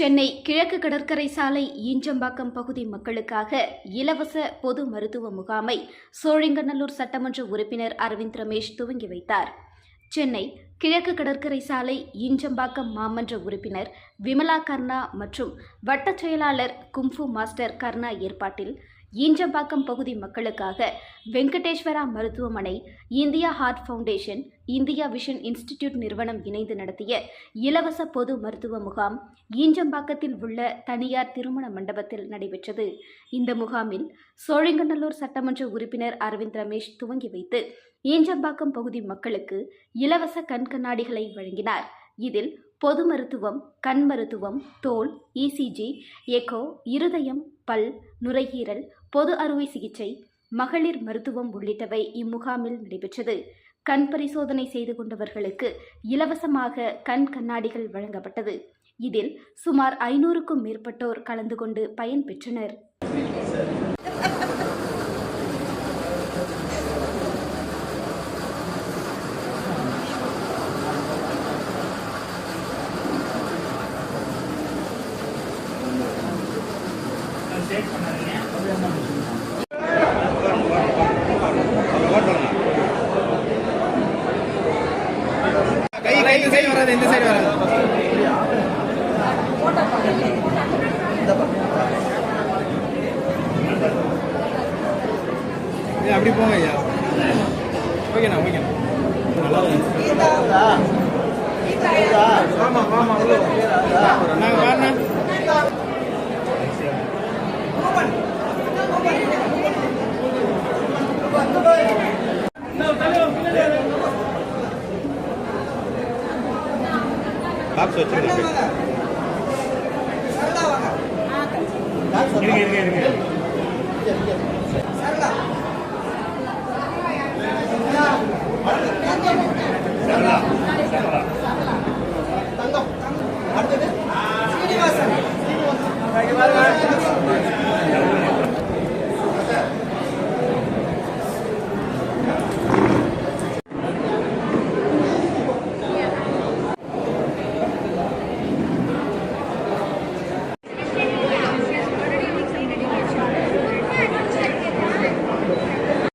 சென்னை கிழக்கு கடற்கரை சாலை ஈஞ்சம்பாக்கம் பகுதி மக்களுக்காக இலவச பொது மருத்துவ முகாமை சோழிங்கநல்லூர் சட்டமன்ற உறுப்பினர் அரவிந்த் ரமேஷ் துவங்கி வைத்தார். சென்னை கிழக்கு கடற்கரை சாலை ஈஞ்சம்பாக்கம் மாமன்ற உறுப்பினர் விமலா கர்ணா மற்றும் வட்டச் செயலாளர் கும்ஃபு மாஸ்டர் கர்ணா ஏற்பாட்டில் ஈஞ்சம்பாக்கம் பகுதி மக்களுக்காக வெங்கடேஸ்வரா மருத்துவமனை India heart foundation India vision institute நிறுவனம் இணைந்து நடத்திய இலவச பொது மருத்துவ முகாம் ஈஞ்சம்பாக்கத்தில் உள்ள தனியார் திருமண மண்டபத்தில் நடைபெற்றது. இந்த முகாமில் சோழிங்கநல்லூர் சட்டமன்ற உறுப்பினர் அரவிந்த் ரமேஷ் துவங்கி வைத்து ஈஞ்சம்பாக்கம் பகுதி மக்களுக்கு இலவச கண் கண்ணாடிகளை வழங்கினார். இதில் பொது மருத்துவம் கண் மருத்துவம் தோல் இசிஜி எகோ இருதயம் பல் நுரையீரல் பொது அறுவை சிகிச்சை மகளிர் மருத்துவம் உள்ளிட்டவை இம்முகாமில் நடைபெற்றது. கண் பரிசோதனை செய்து கொண்டவர்களுக்கு இலவசமாக கண் கண்ணாடிகள் வழங்கப்பட்டது. இதில் சுமார் ஐநூறுக்கும் மேற்பட்டோர் கலந்து கொண்டு பயன்பெற்றனர் கை கை இந்த சைடு வராது இந்த சைடு வராது. ஏய், அப்படி போங்க ஐயா. ஓகேண்ணா ஓகேண்ணா நாங்க பாருண்ணா 啊，对对对。